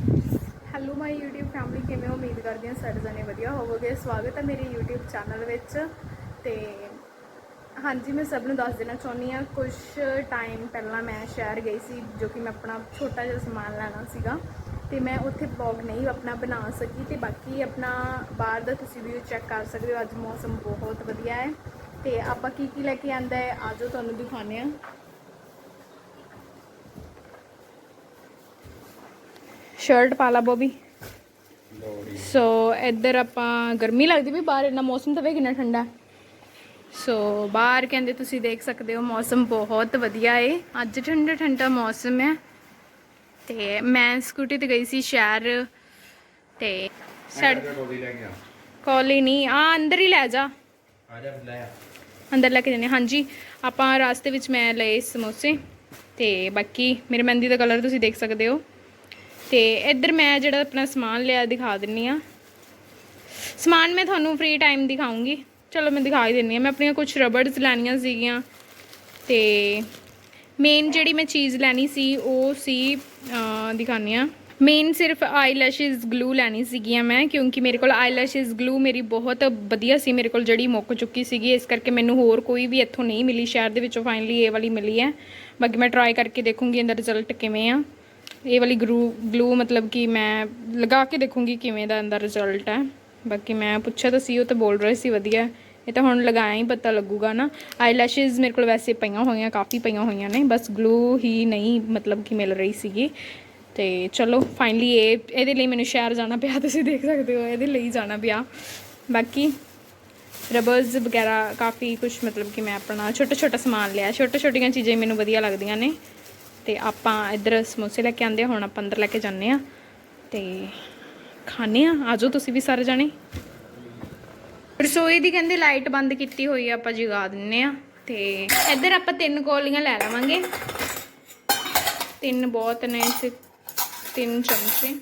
Hello ਮਾਈ YouTube family, ਕਿਵੇਂ ਹੋ? ਉਮੀਦ ਕਰਦੀ ਹਾਂ ਸਾਰੇ ਜਣੇ ਵਧੀਆ ਹੋਵੋਗੇ। ਸਵਾਗਤ ਹੈ ਮੇਰੇ YouTube ਚੈਨਲ ਵਿੱਚ। ਤੇ ਹਾਂਜੀ, ਮੈਂ ਸਭ ਨੂੰ ਦੱਸ ਦੇਣਾ ਚਾਹੁੰਦੀ ਹਾਂ ਕੁਝ ਟਾਈਮ ਪਹਿਲਾਂ ਮੈਂ ਸ਼ਹਿਰ ਗਈ ਸੀ, ਜੋ ਕਿ ਮੈਂ ਆਪਣਾ ਛੋਟਾ ਜਿਹਾ ਸਮਾਨ ਲੈਣਾ ਸੀਗਾ। ਤੇ ਮੈਂ ਉੱਥੇ ਵਲੌਗ ਨਹੀਂ ਆਪਣਾ ਬਣਾ ਸਕੀ। ਤੇ ਬਾਕੀ ਆਪਣਾ ਬਾਹਰ ਦਾ ਤੁਸੀਂ ਵੀ ਚੈੱਕ ਕਰ ਸਕਦੇ ਹੋ। ਅੱਜ ਮੌਸਮ ਬਹੁਤ ਵਧੀਆ ਹੈ। ਤੇ ਆਪਾਂ ਕੀ ਕੀ ਲੈ ਕੇ ਆਂਦਾ ਹੈ, ਆਜੋ ਤੁਹਾਨੂੰ ਦਿਖਾਉਂਦੇ ਹਾਂ। ਸ਼ਰਟ ਪਾ ਲਾ ਬੋਬੀ। ਸੋ ਇੱਧਰ ਆਪਾਂ ਗਰਮੀ ਲੱਗਦੀ ਵੀ ਬਾਹਰ ਇੰਨਾ ਮੌਸਮ ਤਾਂ ਵੇ ਕਿੰਨਾ ਠੰਡਾ। ਸੋ ਬਾਹਰ ਕਹਿੰਦੇ ਤੁਸੀਂ ਦੇਖ ਸਕਦੇ ਹੋ ਮੌਸਮ ਬਹੁਤ ਵਧੀਆ ਏ। ਅੱਜ ਠੰਡਾ ਠੰਡਾ ਮੌਸਮ ਹੈ ਤੇ ਮੈਂ ਸਕੂਟੀ ਤੇ ਗਈ ਸੀ ਸ਼ਹਿਰ ਤੇ ਕੋਲੀ ਨਹੀਂ। ਆ ਅੰਦਰ ਹੀ ਲੈ ਜਾ। ਆ ਜਾ ਫਿਰ ਲੈ ਆ। ਅੰਦਰ ਲੈ ਕੇ ਹਾਂ। ਹਾਂਜੀ ਆਪਾਂ ਰਾਸਤੇ ਵਿੱਚ ਮੈਂ ਲਏ ਸਮੋਸੇ। ਤੇ ਬਾਕੀ ਮੇਰੇ ਮਹਿੰਦੀ ਦਾ ਕਲਰ ਤੁਸੀਂ ਦੇਖ ਸਕਦੇ ਹੋ। ਤੇ ਇੱਧਰ ਮੈਂ ਜਿਹੜਾ ਆਪਣਾ ਸਮਾਨ ਲਿਆ ਦਿਖਾ ਦਿੰਨੀ ਆ। ਸਮਾਨ ਮੈਂ ਤੁਹਾਨੂੰ ਫ੍ਰੀ ਟਾਈਮ ਦਿਖਾਉਂਗੀ। ਚਲੋ ਮੈਂ ਦਿਖਾ ਹੀ ਦਿੰਨੀ ਆ। ਮੈਂ ਆਪਣੀਆਂ ਕੁਝ ਰਬੜਸ ਲੈਣੀਆਂ ਸੀਗੀਆਂ ਤੇ ਮੇਨ ਜਿਹੜੀ ਮੈਂ ਚੀਜ਼ ਲੈਣੀ ਸੀ ਉਹ ਸੀ ਅਹ, ਦਿਖਾਉਂਦੀ ਆ। ਮੇਨ ਸਿਰਫ ਆਈਲੈਸ਼ਸ ਗਲੂ ਲੈਣੀ ਸੀਗੀਆਂ ਮੈਂ ਕਿਉਂਕਿ ਮੇਰੇ ਕੋਲ ਆਈਲੈਸ਼ਸ ਗਲੂ ਮੇਰੀ ਬਹੁਤ ਵਧੀਆ ਸੀ। ਮੇਰੇ ਕੋਲ ਜਿਹੜੀ ਮੁੱਕ ਚੁੱਕੀ ਸੀਗੀ ਇਸ ਕਰਕੇ ਮੈਨੂੰ ਹੋਰ ਕੋਈ ਵੀ ਇੱਥੋਂ ਨਹੀਂ ਮਿਲੀ। ਸ਼ਹਿਰ ਦੇ ਵਿੱਚੋਂ ਫਾਈਨਲੀ ਇਹ ਵਾਲੀ ਮਿਲੀ ਹੈ। ਬਾਕੀ ਮੈਂ ਟਰਾਈ ਕਰਕੇ ਦੇਖੂੰਗੀ ਇਹਦਾ ਰਿਜ਼ਲਟ ਕਿਵੇਂ ਆ। ਇਹ ਵਾਲੀ ਗਲੂ ਗਲੂ ਮਤਲਬ ਕਿ ਮੈਂ ਲਗਾ ਕੇ ਦੇਖੂੰਗੀ ਕਿਵੇਂ ਦਾ ਇਹਦਾ ਰਿਜ਼ਲਟ ਹੈ। ਬਾਕੀ ਮੈਂ ਪੁੱਛਿਆ ਤਾਂ ਸੀ, ਉਹ ਤਾਂ ਬੋਲ ਰਹੇ ਸੀ ਵਧੀਆ। ਇਹ ਤਾਂ ਹੁਣ ਲਗਾਇਆ ਹੀ ਪਤਾ ਲੱਗੂਗਾ ਨਾ। ਆਈਲੈਸ਼ਸ ਮੇਰੇ ਕੋਲ ਵੈਸੇ ਪਈਆਂ ਹੋਈਆਂ, ਕਾਫੀ ਪਈਆਂ ਹੋਈਆਂ ਨੇ, ਬਸ ਗਲੂ ਹੀ ਨਹੀਂ ਮਤਲਬ ਕਿ ਮਿਲ ਰਹੀ ਸੀਗੀ। ਤੇ ਚਲੋ ਫਾਈਨਲੀ ਇਹ, ਇਹਦੇ ਲਈ ਮੈਨੂੰ ਸ਼ਹਿਰ ਜਾਣਾ ਪਿਆ, ਤੁਸੀਂ ਦੇਖ ਸਕਦੇ ਹੋ, ਇਹਦੇ ਲਈ ਜਾਣਾ ਪਿਆ। ਬਾਕੀ ਰਬਰਸ ਵਗੈਰਾ ਕਾਫੀ ਕੁਝ ਮਤਲਬ ਕਿ ਮੈਂ ਆਪਣਾ ਛੋਟਾ ਛੋਟਾ ਸਮਾਨ ਲਿਆ ਛੋਟੇ ਛੋਟੀਆਂ ਚੀਜ਼ਾਂ ਮੈਨੂੰ ਵਧੀਆ ਲੱਗਦੀਆਂ ਨੇ। ਤੇ ਆਪਾਂ ਇੱਧਰ ਸਮੋਸੇ ਲੈ ਕੇ ਆਂਦੇ ਹੁਣ ਆਪਾਂ ਅੰਦਰ ਲੈ ਕੇ ਜਾਂਦੇ ਆ ਤੇ ਖਾਣੇ ਆ ਆਜੋ ਤੁਸੀਂ ਵੀ ਸਾਰੇ ਜਾਣੇ ਰਸੋਈ ਦੀ ਕਹਿੰਦੇ ਲਾਈਟ ਬੰਦ ਕੀਤੀ ਹੋਈ ਆ ਆਪਾਂ ਜਗਾ ਦਿੰਨੇ ਆ ਤੇ ਇੱਧਰ ਆਪਾਂ ਤਿੰਨ ਕੋਲੀਆਂ ਲੈ ਲਵਾਂਗੇ ਤਿੰਨ ਬਹੁਤ ਨੇ ਤੇ ਤਿੰਨ ਚਮਚੇ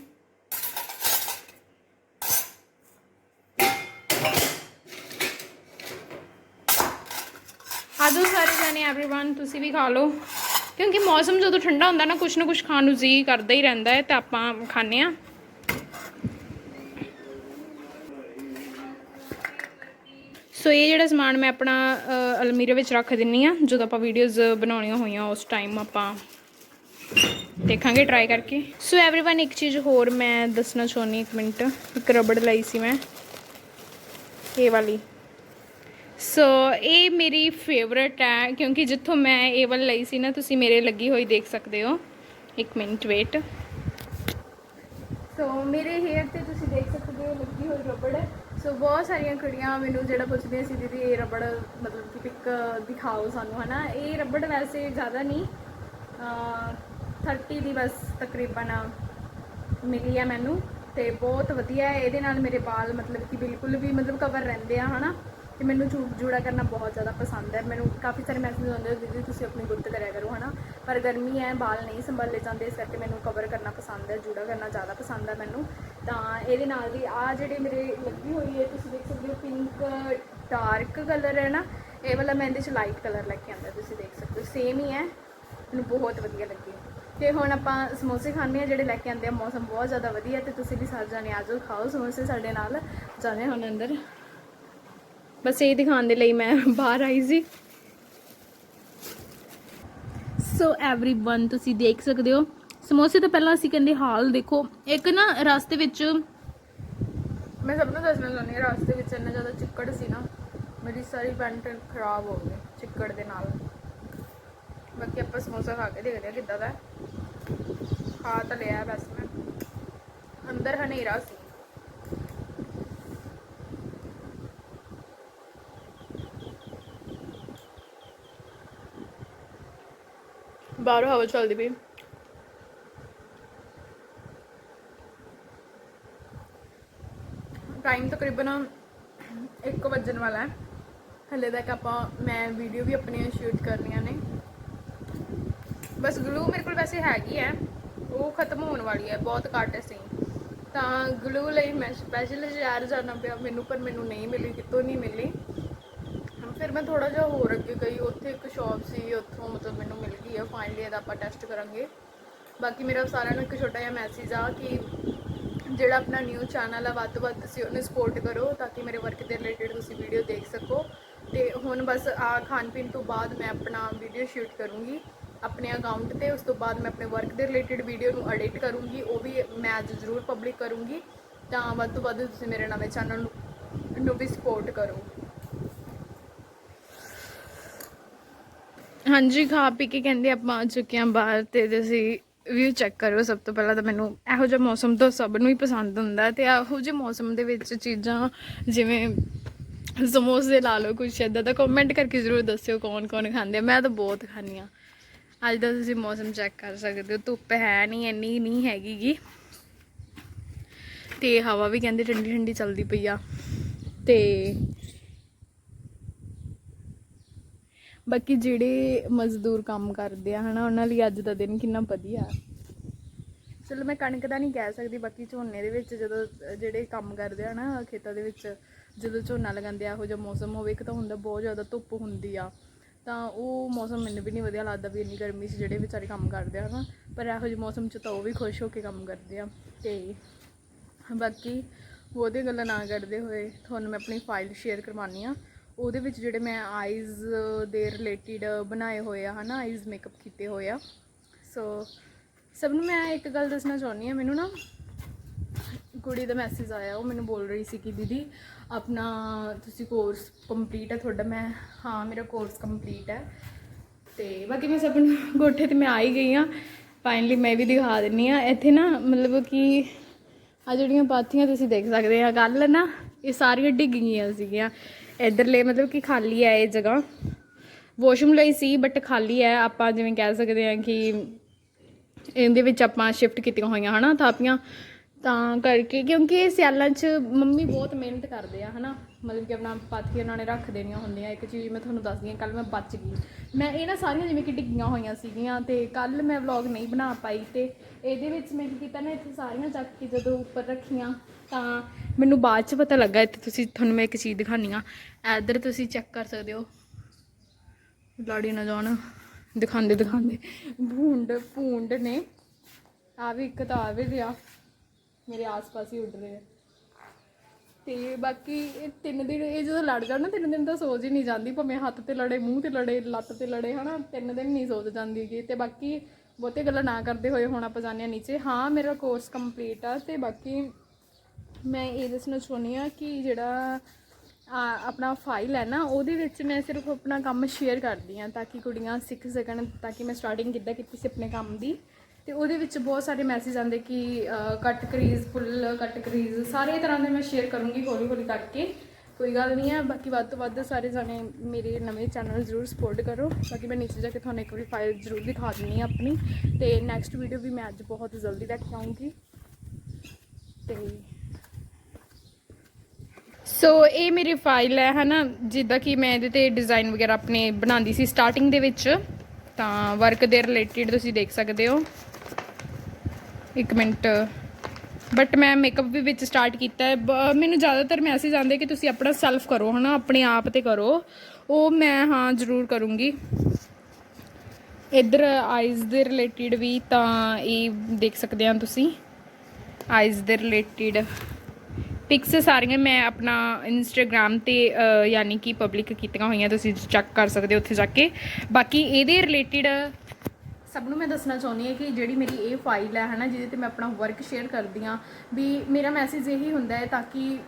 ਆਜੋ ਸਾਰੇ ਜਾਣੇ एवरीवन ਤੁਸੀਂ ਵੀ ਖਾ ਲਓ ਕਿਉਂਕਿ ਮੌਸਮ ਜਦੋਂ ਠੰਡਾ ਹੁੰਦਾ ਨਾ ਕੁਛ ਨਾ ਕੁਛ ਖਾਣ ਨੂੰ ਜੀ ਕਰਦਾ ਹੀ ਰਹਿੰਦਾ ਹੈ ਤੇ ਆਪਾਂ ਖਾਣੇ ਆ ਸੋ ਇਹ ਜਿਹੜਾ ਸਮਾਨ ਮੈਂ ਆਪਣਾ ਅ, ਅਲਮੀਰੇ ਵਿੱਚ ਰੱਖ ਦਿੰਨੀ ਆ ਜਦੋਂ ਆਪਾਂ ਵੀਡੀਓਜ਼ ਬਣਾਉਣੀਆਂ ਹੋਈਆਂ ਉਸ ਟਾਈਮ ਆਪਾਂ ਦੇਖਾਂਗੇ ਟਰਾਈ ਕਰਕੇ ਸੋ एवरीवन ਇੱਕ ਚੀਜ਼ ਹੋਰ ਮੈਂ ਦੱਸਣਾ ਚਾਹੁੰਦੀ ਇੱਕ ਮਿੰਟ ਇੱਕ ਰਬੜ ਲਈ ਸੀ ਮੈਂ ਇਹ ਵਾਲੀ ਸੋ ਇਹ ਮੇਰੀ ਫੇਵਰਟ ਹੈ, ਕਿਉਂਕਿ ਜਿੱਥੋਂ ਮੈਂ ਇਹ ਵਾਲੀ ਲਈ ਸੀ ਨਾ, ਤੁਸੀਂ ਮੇਰੇ ਲੱਗੀ ਹੋਈ ਦੇਖ ਸਕਦੇ ਹੋ। ਇੱਕ ਮਿੰਟ ਵੇਟ ਸੋ ਮੇਰੇ ਹੇਅਰ ਤੇ ਤੁਸੀਂ ਦੇਖ ਸਕਦੇ ਹੋ, ਲੱਗੀ ਹੋਈ ਰਬੜ। ਹੈ ਸੋ ਬਹੁਤ ਸਾਰੀਆਂ ਕੁੜੀਆਂ ਮੈਨੂੰ ਜਿਹੜਾ ਪੁੱਛਦੀਆਂ ਸੀ, ਦੀਦੀ, ਇਹ ਰਬੜ ਮਤਲਬ ਕਿ ਪਿਕ ਦਿਖਾਓ ਸਾਨੂੰ, ਹਨਾ? ਇਹ ਰਬੜ ਵੈਸੇ ਜ਼ਿਆਦਾ ਨਹੀਂ। ਅਹ 30 ਦੀ ਬਸ ਤਕਰੀਬਨ ਮਿਲੀ ਆ ਮੈਨੂੰ, ਤੇ ਬਹੁਤ ਵਧੀਆ ਹੈ। ਇਹਦੇ ਨਾਲ ਮੇਰੇ ਵਾਲ ਮਤਲਬ ਕਿ ਬਿਲਕੁਲ ਵੀ ਮਤਲਬ ਕਵਰ ਰਹਿੰਦੇ ਆ, ਹਨਾ? ਤੇ ਮੈਨੂੰ ਜੂ ਜੂੜਾ ਕਰਨਾ ਬਹੁਤ ਜ਼ਿਆਦਾ ਪਸੰਦ ਹੈ। ਮੈਨੂੰ ਕਾਫੀ ਸਾਰੇ ਮੈਸੇਜ ਆਉਂਦੇ ਹੋ ਦੀਦੀ, ਤੁਸੀਂ ਆਪਣੀ ਗੁੱਤ ਕਰਿਆ ਕਰੋ ਹਨਾ? ਪਰ ਗਰਮੀ ਹੈ ਵਾਲ ਨਹੀਂ ਸੰਭਾਲੇ ਜਾਂਦੇ, ਇਸ ਕਰਕੇ ਮੈਨੂੰ ਕਵਰ ਕਰਨਾ ਪਸੰਦ ਹੈ, ਜੂੜਾ ਕਰਨਾ ਜ਼ਿਆਦਾ ਪਸੰਦ ਹੈ ਮੈਨੂੰ। ਤਾਂ ਇਹਦੇ ਨਾਲ ਦੀ ਆ ਜਿਹੜੇ ਮੇਰੇ ਲੱਗੀ ਹੋਈ ਹੈ, ਤੁਸੀਂ ਦੇਖ ਸਕਦੇ ਹੋ ਪਿੰਕ ਡਾਰਕ ਕਲਰ ਹੈ ਨਾ, ਇਹ ਵਾਲਾ ਮੈਂ ਇਹਦੇ ਚ ਲਾਈਟ ਕਲਰ ਲੈ ਕੇ ਆਂਦਾ ਤੁਸੀਂ ਦੇਖ ਸਕਦੇ ਹੋ। ਸੇਮ ਹੀ ਹੈ ਮੈਨੂੰ ਬਹੁਤ ਵਧੀਆ ਲੱਗੀ ਤੇ ਹੁਣ ਆਪਾਂ ਸਮੋਸੇ ਖਾਣੇ ਆ ਜਿਹੜੇ ਲੈ ਕੇ ਆਂਦੇ ਆ, ਮੌਸਮ ਬਹੁਤ ਜ਼ਿਆਦਾ ਵਧੀਆ ਤੇ ਤੁਸੀਂ ਵੀ ਸਾਰੇ ਜਾਣੇ ਆ ਜਾਓ, ਖਾਓ ਸਮੋਸੇ ਸਾਡੇ ਨਾਲ। ਜਾਣੇ ਹੁਣ ਅੰਦਰ। ਬਸ ਇਹ ਦਿਖਾਉਣ ਦੇ ਲਈ ਮੈਂ ਬਾਹਰ ਆਈ ਸੀ ਸੋ एवरीवन ਤੁਸੀਂ ਦੇਖ ਸਕਦੇ ਹੋ ਸਮੋਸੇ ਤੋਂ ਪਹਿਲਾਂ ਅਸੀਂ ਕਹਿੰਦੇ ਹਾਲ ਦੇਖੋ ਇੱਕ ਨਾ ਰਸਤੇ ਵਿੱਚ ਮੈਂ ਸਭ ਨੂੰ ਦੱਸਣਾ ਚਾਹੁੰਦੀ ਹਾਂ ਰਸਤੇ ਵਿੱਚ ਇੰਨਾ ਜ਼ਿਆਦਾ ਚਿੱਕੜ ਸੀ ਨਾ ਮੇਰੀ ਸਾਰੀ ਪੈਂਟ ਖਰਾਬ ਹੋ ਗਈ ਚਿੱਕੜ ਦੇ ਨਾਲ ਬਾਕੀ ਆਪਾਂ ਸਮੋਸਾ ਖਾ ਕੇ ਦੇਖਦੇ ਹਾਂ ਕਿੱਦਾਂ ਦਾ ਹੈ। ਖਾ ਤਾਂ ਲਿਆ ਬਸ ਮੈਂ ਅੰਦਰ ਹਨੇਰਾ ਸੀ ਬਾਹਰੋਂ ਹਵਾ ਚੱਲਦੀ ਪਈ। ਟਾਈਮ ਤਕਰੀਬਨ 1 ਵਜਣ ਵਾਲਾ ਹੈ। ਹਲੇ ਤੱਕ ਆਪਾਂ, ਮੈਂ ਵੀਡੀਓ ਵੀ ਆਪਣੀਆਂ ਸ਼ੂਟ ਕਰਨੀਆਂ ਨੇ। ਬਸ ਗਲੂ ਮੇਰੇ ਕੋਲ ਵੈਸੇ ਹੈਗੀ ਹੈ। ਉਹ ਖਤਮ ਹੋਣ ਵਾਲੀ ਹੈ, ਬਹੁਤ ਘੱਟ ਸੀ ਤਾਂ ਗਲੂ ਲਈ ਮੈਂ ਸਪੈਸ਼ਲ ਸ਼ਹਿਰ ਜਾਣਾ ਪਿਆ ਮੈਨੂੰ, ਪਰ ਮੈਨੂੰ ਨਹੀਂ ਮਿਲੀ, ਕਿਤੋਂ ਨਹੀਂ ਮਿਲੀ। ਫਿਰ ਮੈਂ ਥੋੜਾ ਜਿਹਾ ਹੋਰ ਅੱਗੇ ਗਈ, ਉੱਥੇ ਇੱਕ ਸ਼ਾਪ ਸੀ, ਉੱਥੋਂ ਮਤਲਬ ਮੈਨੂੰ ਮਿਲ ਗਈ ਹੈ ਫਾਈਨਲੀ ਇਹਦਾ ਆਪਾਂ ਟੈਸਟ ਕਰਾਂਗੇ। ਬਾਕੀ ਮੇਰਾ ਸਾਰਿਆਂ ਨੂੰ ਇੱਕ ਛੋਟਾ ਜਿਹਾ ਮੈਸੇਜ ਆ ਕਿ ਜਿਹੜਾ ਆਪਣਾ ਨਿਊ ਚੈਨਲ ਆ, ਵੱਧ ਤੋਂ ਵੱਧ ਤੁਸੀਂ ਉਹਨੂੰ ਸਪੋਰਟ ਕਰੋ ਤਾਂ ਕਿ ਮੇਰੇ ਵਰਕ ਦੇ ਰਿਲੇਟਡ ਤੁਸੀਂ ਵੀਡੀਓ ਦੇਖ ਸਕੋ। ਤੇ ਹੁਣ ਬਸ ਆ ਖਾਣ ਪੀਣ ਤੋਂ ਬਾਅਦ ਮੈਂ ਆਪਣਾ ਵੀਡੀਓ ਸ਼ੂਟ ਕਰੂੰਗੀ। ਆਪਣੇ ਅਕਾਊਂਟ ਤੇ, ਉਸ ਤੋਂ ਬਾਅਦ ਮੈਂ ਆਪਣੇ ਵਰਕ ਦੇ ਰਿਲੇਟਡ ਵੀਡੀਓ ਨੂੰ ਐਡਿਟ ਕਰੂੰਗੀ, ਉਹ ਵੀ ਮੈਂ ਅੱਜ ਜ਼ਰੂਰ ਪਬਲਿਕ ਕਰੂੰਗੀ। ਤਾਂ ਵੱਧ ਤੋਂ ਵੱਧ ਤੁਸੀਂ ਮੇਰੇ ਨਵੇਂ ਚੈਨਲ ਨੂੰ ਨੂੰ ਵੀ ਸਪੋਰਟ ਕਰੋ। ਹਾਂਜੀ, ਖਾ ਪੀ ਕੇ ਕਹਿੰਦੇ ਆਪਾਂ ਆ ਚੁੱਕੇ ਹਾਂ ਬਾਹਰ ਤੇ ਤੁਸੀਂ ਵਿਊ ਚੈੱਕ ਕਰੋ ਸਭ ਤੋਂ ਪਹਿਲਾਂ ਤਾਂ ਮੈਨੂੰ ਇਹੋ ਜਿਹਾ ਮੌਸਮ ਤਾਂ ਸਭ ਨੂੰ ਹੀ ਪਸੰਦ ਹੁੰਦਾ ਤੇ ਇਹੋ ਜਿਹੇ ਮੌਸਮ ਦੇ ਵਿੱਚ ਚੀਜ਼ਾਂ ਜਿਵੇਂ ਸਮੋਸੇ ਲਾ ਲਓ, ਕੁਛ ਏਦਾਂ ਦਾ ਕਮੈਂਟ ਕਰਕੇ ਜ਼ਰੂਰ ਦੱਸਿਓ ਕੌਣ ਕੌਣ ਖਾਂਦੇ ਮੈਂ ਤਾਂ ਬਹੁਤ ਖਾਂਦੀ ਆ ਅੱਜ ਦਾ ਤੁਸੀਂ ਮੌਸਮ ਚੈੱਕ ਕਰ ਸਕਦੇ ਹੋ, ਧੁੱਪ ਹੈ ਨਹੀਂ, ਇੰਨੀ ਨਹੀਂ ਹੈਗੀ ਗੀ ਤੇ ਹਵਾ ਵੀ ਕਹਿੰਦੇ ਠੰਡੀ ਠੰਡੀ ਚੱਲਦੀ ਪਈ ਆ। ਤੇ ਬਾਕੀ ਜਿਹੜੇ ਮਜ਼ਦੂਰ ਕੰਮ ਕਰਦੇ ਆ, ਹਨਾ, ਉਹਨਾਂ ਲਈ ਅੱਜ ਦਾ ਦਿਨ ਕਿੰਨਾ ਵਧੀਆ। ਚਲੋ, ਮੈਂ ਕਣਕ ਦਾ ਨਹੀਂ ਕਹਿ ਸਕਦੀ, ਬਾਕੀ ਝੋਨੇ ਦੇ ਵਿੱਚ ਜਦੋਂ ਜਿਹੜੇ ਕੰਮ ਕਰਦੇ ਆ ਨਾ, ਖੇਤਾਂ ਦੇ ਵਿੱਚ, ਜਦੋਂ ਝੋਨਾ ਲਗਾਉਂਦੇ ਆ, ਇਹੋ ਜਿਹਾ ਮੌਸਮ ਹੋਵੇ, ਇੱਕ ਤਾਂ ਹੁੰਦਾ ਬਹੁਤ ਜ਼ਿਆਦਾ ਧੁੱਪ ਹੁੰਦੀ ਆ, ਤਾਂ ਉਹ ਮੌਸਮ ਮੈਨੂੰ ਵੀ ਨਹੀਂ ਵਧੀਆ ਲੱਗਦਾ ਵੀ ਇੰਨੀ ਗਰਮੀ 'ਚ ਜਿਹੜੇ ਵਿਚਾਰੇ ਕੰਮ ਕਰਦੇ ਆ, ਹਨਾ, ਪਰ ਇਹੋ ਜਿਹੇ ਮੌਸਮ 'ਚ ਤਾਂ ਉਹ ਵੀ ਖੁਸ਼ ਹੋ ਕੇ ਕੰਮ ਕਰਦੇ ਆ, ਤੇ ਬਾਕੀ ਉਹਦੇ ਗੱਲਾਂ ਨਾ ਕਰਦੇ ਹੋਏ ਤੁਹਾਨੂੰ ਮੈਂ ਆਪਣੀ ਫਾਈਲ ਸ਼ੇਅਰ ਕਰਵਾਉਣੀ ਆ। ਉਹਦੇ ਵਿੱਚ ਜਿਹੜੇ ਮੈਂ ਆਈਜ਼ ਦੇ ਰਿਲੇਟਡ ਬਣਾਏ ਹੋਏ ਆ, ਹਨਾ ਆਈਜ਼ ਮੇਕਅਪ ਕੀਤੇ ਹੋਏ ਆ। ਸੋ ਸਭ ਨੂੰ ਮੈਂ ਇੱਕ ਗੱਲ ਦੱਸਣਾ ਚਾਹੁੰਦੀ ਆ ਮੈਨੂੰ ਨਾ ਕੁੜੀ ਦਾ ਮੈਸੇਜ ਆਇਆ, ਉਹ ਮੈਨੂੰ ਬੋਲ ਰਹੀ ਸੀ ਕਿ ਦੀਦੀ, ਆਪਣਾ ਤੁਸੀਂ ਕੋਰਸ ਕੰਪਲੀਟ ਹੈ ਤੁਹਾਡਾ ਮੈਂ, ਹਾਂ, ਮੇਰਾ ਕੋਰਸ ਕੰਪਲੀਟ ਹੈ ਤੇ ਬਾਕੀ ਮੈਂ ਸਭ ਨੂੰ ਗੋਠੇ ਤੇ ਮੈਂ ਆ ਹੀ ਗਈ ਆ ਫਾਈਨਲੀ ਮੈਂ ਵੀ ਦਿਖਾ ਦਿੰਨੀ ਆ ਇੱਥੇ ਨਾ ਮਤਲਬ ਕਿ ਆ ਜਿਹੜੀਆਂ ਪਾਥੀਆਂ ਤੁਸੀਂ ਦੇਖ ਸਕਦੇ ਆ ਗੱਲ ਨਾ ਇਹ ਸਾਰੀਆਂ ਡਿੱਗ ਗਈਆਂ ਸੀਗੀਆਂ। ਇਧਰਲੇ ਮਤਲਬ ਕਿ ਖਾਲੀ ਹੈ ਇਹ ਜਗ੍ਹਾ। ਵਾਸ਼ਰੂਮ ਲਈ ਸੀ ਬਟ ਖਾਲੀ ਹੈ। ਆਪਾਂ ਜਿਵੇਂ ਕਹਿ ਸਕਦੇ ਹਾਂ ਕਿ ਇਹਦੇ ਵਿੱਚ ਆਪਾਂ ਸ਼ਿਫਟ ਕੀਤੀਆਂ ਹੋਈਆਂ, ਹਨਾ, ਥਾਪੀਆਂ। ਤਾਂ ਕਰਕੇ ਕਿਉਂਕਿ ਇਹ ਸਿਆਲਾਂ 'ਚ ਮੰਮੀ ਬਹੁਤ ਮਿਹਨਤ ਕਰਦੇ ਆ, ਹਨਾ। ਮਤਲਬ ਕਿ ਆਪਣਾ ਪਾਥੀਆਂ ਉਹਨਾਂ ਨੇ ਰੱਖ ਦੇਣੀਆਂ ਹੁੰਦੀਆਂ, ਇੱਕ ਚੀਜ਼ ਮੈਂ ਤੁਹਾਨੂੰ ਦੱਸਦੀ ਹਾਂ ਕੱਲ ਮੈਂ ਬਚ ਗਈ। ਮੈਂ ਇਹ ਨਾ ਸਾਰੀਆਂ ਜਿਵੇਂ ਕਿ ਡਿੱਗੀਆਂ ਹੋਈਆਂ ਸੀਗੀਆਂ ਤੇ ਕੱਲ ਮੈਂ ਵਲੌਗ ਨਹੀਂ ਬਣਾ ਪਾਈ ਤੇ ਇਹਦੇ ਵਿੱਚ ਮੈਂ ਕੀ ਕੀਤਾ ਨਾ, ਇੱਥੇ ਸਾਰੀਆਂ ਚੱਕ ਕੇ ਜਦੋਂ ਉੱਪਰ ਰੱਖੀਆਂ ਤਾਂ ਮੈਨੂੰ ਬਾਅਦ 'ਚ ਪਤਾ ਲੱਗਾ, ਇੱਥੇ ਤੁਸੀਂ, ਤੁਹਾਨੂੰ ਮੈਂ ਇੱਕ ਚੀਜ਼ ਦਿਖਾਣੀ ਆ ਇੱਧਰ ਤੁਸੀਂ ਚੈੱਕ ਕਰ ਸਕਦੇ ਹੋ। ਲਾੜੀ ਨਾ ਜਾਣ, ਦਿਖਾਉਂਦੇ ਦਿਖਾਉਂਦੇ। ਭੂੰਡ ਭੂੰਡ ਨੇ। ਆ ਵੀ ਇੱਕ ਤਾਂ ਆ ਵੀ ਰਿਹਾ ਮੇਰੇ ਆਸ-ਪਾਸ ਹੀ ਉੱਡ ਰਹੇ ਆ। ਤੇ ਬਾਕੀ ਇਹ ਤਿੰਨ ਦਿਨ, ਇਹ ਜਦੋਂ ਲੜ ਜਾਣ ਨਾ, ਤਿੰਨ ਦਿਨ ਤਾਂ ਸੋਚ ਹੀ ਨਹੀਂ ਜਾਂਦੀ, ਭਾਵੇਂ ਹੱਥ ਤੇ ਲੜੇ, ਮੂੰਹ ਤੇ ਲੜੇ, ਲੱਤ ਤੇ ਲੜੇ, ਹਨਾ, ਤਿੰਨ ਦਿਨ ਨਹੀਂ ਸੋਚ ਜਾਂਦੀ ਗੀ ਤੇ ਬਾਕੀ ਬਹੁਤੇ ਗੱਲਾਂ ਨਾ ਕਰਦੇ ਹੋਏ ਹੁਣ ਆਪਾਂ ਜਾਂਦੇ ਹਾਂ ਨੀਚੇ। ਹਾਂ, ਮੇਰਾ ਕੋਰਸ ਕੰਪਲੀਟ ਆ ਤੇ ਬਾਕੀ ਮੈਂ ਇਹ ਦੱਸਣਾ ਚਾਹੁੰਦੀ ਆ ਕਿ ਜਿਹੜਾ ਆਪਣਾ ਫਾਈਲ ਹੈ ਨਾ, ਉਹਦੇ ਵਿੱਚ ਮੈਂ ਸਿਰਫ ਆਪਣਾ ਕੰਮ ਸ਼ੇਅਰ ਕਰਦੀ ਆ ਤਾਂ ਕਿ ਕੁੜੀਆਂ ਸਿੱਖ ਸਕਣ, ਤਾਂ ਕਿ ਮੈਂ ਸਟਾਰਟਿੰਗ ਕਿੱਦਾਂ ਕੀਤੀ ਸੀ ਆਪਣੇ ਕੰਮ ਦੀ। ਤੇ ਉਹਦੇ ਵਿੱਚ ਬਹੁਤ ਸਾਰੇ ਮੈਸੇਜ ਆਉਂਦੇ ਕਿ ਕੱਟ ਕਰੀਜ਼, ਫੁੱਲ ਕੱਟ ਕਰੀਜ਼, ਸਾਰੇ ਤਰ੍ਹਾਂ ਦੇ ਮੈਂ ਸ਼ੇਅਰ ਕਰੂੰਗੀ ਹੌਲੀ ਹੌਲੀ ਕਰਕੇ। ਕੋਈ ਗੱਲ ਨਹੀਂ ਹੈ, ਬਾਕੀ ਵੱਧ ਤੋਂ ਵੱਧ ਸਾਰੇ ਜਾਣੇ ਮੇਰੇ ਨਵੇਂ ਚੈਨਲ ਜ਼ਰੂਰ ਸਪੋਰਟ ਕਰੋ। ਬਾਕੀ ਮੈਂ ਨੀਚੇ ਜਾ ਕੇ ਤੁਹਾਨੂੰ ਇੱਕ ਵਾਰੀ ਫਾਈਲ ਜ਼ਰੂਰ ਦਿਖਾ ਦਿੰਨੀ ਆ ਆਪਣੀ। ਤੇ ਨੈਕਸਟ ਵੀਡੀਓ ਵੀ ਮੈਂ ਅੱਜ ਬਹੁਤ ਜਲਦੀ ਲੈ ਕੇ ਆਉਂਗੀ ਤੇ ਸੋ ਇਹ ਮੇਰੀ ਫਾਈਲ ਹੈ, ਹਨਾ? ਜਿੱਦਾਂ ਕਿ ਮੈਂ ਇਹਦੇ ਤੇ ਡਿਜ਼ਾਈਨ ਵਗੈਰਾ ਆਪਣੇ ਬਣਾਉਂਦੀ ਸੀ ਸਟਾਰਟਿੰਗ ਦੇ ਵਿੱਚ। ਤਾਂ ਵਰਕ ਦੇ ਰਿਲੇਟਡ ਤੁਸੀਂ ਦੇਖ ਸਕਦੇ ਹੋ। ਇੱਕ ਮਿੰਟ। ਬਟ ਮੈਂ ਮੇਕਅਪ ਵੀ ਵਿੱਚ ਸਟਾਰਟ ਕੀਤਾ ਹੈ। ਮੈਨੂੰ ਜ਼ਿਆਦਾਤਰ ਮੈਸੇਜ ਆਉਂਦੇ ਕਿ ਤੁਸੀਂ ਆਪਣਾ ਸੈਲਫ ਕਰੋ, ਹਨਾ? ਆਪਣੇ ਆਪ ਤੇ ਕਰੋ। ਉਹ ਮੈਂ ਹਾਂ, ਜ਼ਰੂਰ ਕਰੂੰਗੀ। ਇੱਧਰ ਆਈਜ਼ ਦੇ ਰਿਲੇਟਡ ਵੀ ਤਾਂ ਇਹ ਦੇਖ ਸਕਦੇ ਆ ਤੁਸੀਂ। ਆਈਜ਼ ਦੇ ਰਿਲੇਟਡ ਪਿਕਸ ਸਾਰੀਆਂ ਮੈਂ ਆਪਣਾ ਇੰਸਟਾਗ੍ਰam ਤੇ ਯਾਨੀ ਕਿ ਪਬਲਿਕ ਕੀਤੀਆਂ ਹੋਈਆਂ। ਤੁਸੀਂ ਚੈੱਕ ਕਰ ਸਕਦੇ ਹੋ ਉੱਥੇ ਜਾ ਕੇ। ਬਾਕੀ ਇਹਦੇ ਰਿਲੇਟਡ ਸਭ ਨੂੰ ਮੈਂ ਦੱਸਣਾ ਚਾਹੁੰਦੀ ਹਾਂ ਕਿ ਜਿਹੜੀ ਮੇਰੀ ਇਹ ਫਾਈਲ ਹੈ ਹਨਾ, ਜਿਹਦੇ ਤੇ ਮੈਂ ਆਪਣਾ ਵਰਕ ਸ਼ੇਅਰ ਕਰਦੀ ਹਾਂ, ਵੀ ਮੇਰਾ ਮੈਸੇਜ ਇਹੀ ਹੁੰਦਾ ਹੈ ਤਾਂ ਕਿ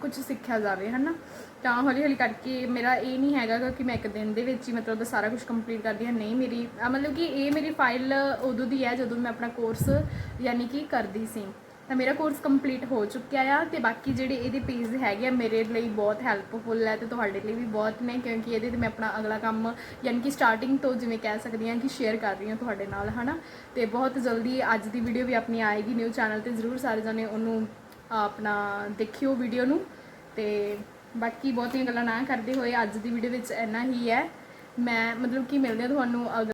ਕੁਝ ਸਿੱਖਿਆ ਜਾਵੇ, ਹਨਾ। ਤਾਂ ਹੌਲੀ ਹੌਲੀ ਕਰਕੇ ਮੇਰਾ ਇਹ ਨਹੀਂ ਹੈਗਾ ਕਿ ਮੈਂ ਇੱਕ ਦਿਨ ਦੇ ਵਿੱਚ ਹੀ ਮਤਲਬ ਸਾਰਾ ਕੁਝ ਕੰਪਲੀਟ ਕਰਦੀ ਹਾਂ। ਨਹੀਂ, ਮੇਰੀ ਮਤਲਬ ਕਿ ਇਹ ਮੇਰੀ ਫਾਈਲ ਉਦੋਂ ਦੀ ਹੈ ਜਦੋਂ ਮੈਂ ਆਪਣਾ ਕੋਰਸ ਯਾਨੀ ਕਿ ਕਰਦੀ ਸੀ। ਤਾਂ ਮੇਰਾ ਕੋਰਸ ਕੰਪਲੀਟ ਹੋ ਚੁੱਕਿਆ ਆ ਤੇ ਬਾਕੀ ਜਿਹੜੇ ਇਹਦੇ ਪੇਜ ਹੈਗੇ ਆ, ਮੇਰੇ ਲਈ ਬਹੁਤ ਹੈਲਪਫੁਲ ਹੈ ਤੇ ਤੁਹਾਡੇ ਲਈ ਵੀ ਬਹੁਤ ਨੇ ਕਿਉਂਕਿ ਇਹਦੇ ਤੇ ਮੈਂ ਆਪਣਾ ਅਗਲਾ ਕੰਮ ਯਾਨੀ ਕਿ ਸਟਾਰਟਿੰਗ ਤੋਂ ਜਿਵੇਂ ਕਹਿ ਸਕਦੀ ਹਾਂ ਕਿ ਸ਼ੇਅਰ ਕਰ ਰਹੀ ਹਾਂ ਤੁਹਾਡੇ ਨਾਲ, ਹਨਾ? ਤੇ ਬਹੁਤ ਜਲਦੀ ਅੱਜ ਦੀ ਵੀਡੀਓ ਵੀ ਆਪਣੀ ਆਏਗੀ ਨਿਊ ਚੈਨਲ ਤੇ, ਜ਼ਰੂਰ ਸਾਰੇ ਜਣੇ ਉਹਨੂੰ ਆਪਣਾ ਦੇਖਿਓ ਵੀਡੀਓ ਨੂੰ। ਤੇ ਬਾਕੀ ਬਹੁਤੀਆਂ ਗੱਲਾਂ ਨਾ ਕਰਦੇ ਹੋਏ ਅੱਜ ਦੀ ਵੀਡੀਓ ਵਿੱਚ ਇੰਨਾ ਹੀ ਹੈ। ਮੈਂ, ਮਤਲਬ ਕਿ ਮਿਲਦੇ ਹਾਂ ਤੁਹਾਨੂੰ ਅਗਲੇ